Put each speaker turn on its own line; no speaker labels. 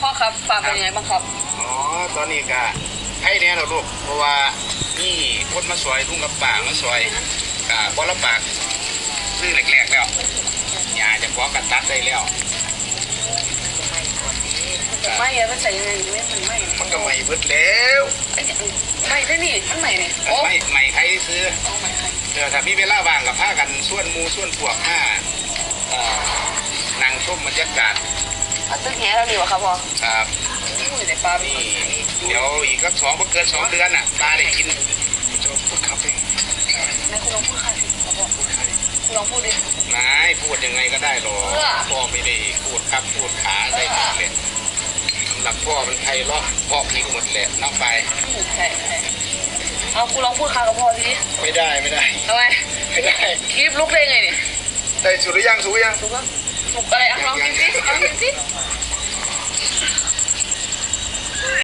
พ่อครับฟาร์มเป็นยังไงบ้างครับ
อ๋อตอนนี้ก็ให้เนี้ยเราลูกเพราะว่านี่คนมาซอยลุงกับป่ามาซอยกะบอลปากซื้อแรกๆแล้วยาจะพอกันตัดได้แล้ว
แต่ไม่อะมันใส่ยังไงไม่มันไม่
มันก็ไม่เบิดแล้ว
ไอ้เนี่ยไม่ได้นี่มันใหม่เนี่ยโอ้
ไม่ไม่ใครซื้อ
เอาใหม่ใคร
เดี๋ยวถ้ามีเวลาว่างกับผ้ากันส่วนหมูส่วนพวกห้าเอ่อนางชม บรรยากาศ
เอาตึ้งแหเราดีวะครับพ่อ
ครับ
นี่มือในปลา
นี่เดี๋ยวอีกสักสองบ่เกินสองเดือนน่ะปลาได้กินจะพูดครับเอง
นายคุณลองพูดค่ะสิครับพ่อคุณลองพูดดิ
นายพูดยังไงก็ได้หรอก
เพื่อ
พ่อไม่ได้พูดครับพูดขาได้หมดเลยสำหรับพ่อมันไทยเลาะพ่อพิงหมดเลยน้องไป
อืมใช่ใช่เอาคุณลองพูดค่ะกับพ่อสิ
ไม่ได้ไม่ได้
ทำไม
ไม่ได้
คลิปลุกได้ไงเนี่ย
ได้สุดหรือยังสุ